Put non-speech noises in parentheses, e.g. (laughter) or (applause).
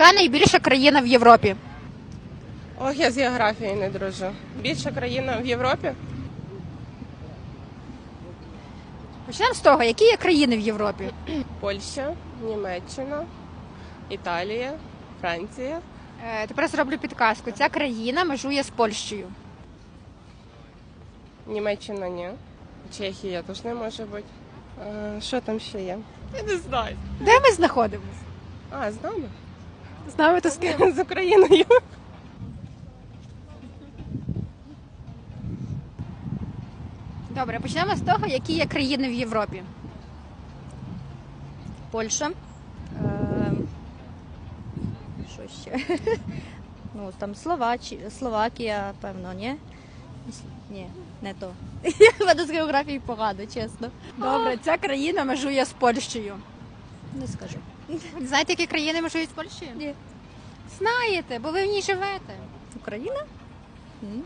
Яка найбільша країна в Європі? Ох, я з географією не дружу. Більша країна в Європі? Почнемо з того, які є країни в Європі? Польща, Німеччина, Італія, Франція. Е, тепер зроблю підказку. Ця країна межує з Польщею. Німеччина ні. Чехія теж не може бути. А, що там ще є? Я не знаю. Де ми знаходимося? А, з нами? З нами то з ким? З Україною. Добре, почнемо з того, які є країни в Європі. Польща. Е, Що ще? (laughs) Ну, там Словачі... Словакія, певно, ні? Ні, не то. (laughs) Я в з географії погано, чесно. Добре, ця країна межує з Польщею. Не скажу. Знаєте, які країни межують з Польщею? Ні. Знаєте, бо ви в ній живете. Україна? М.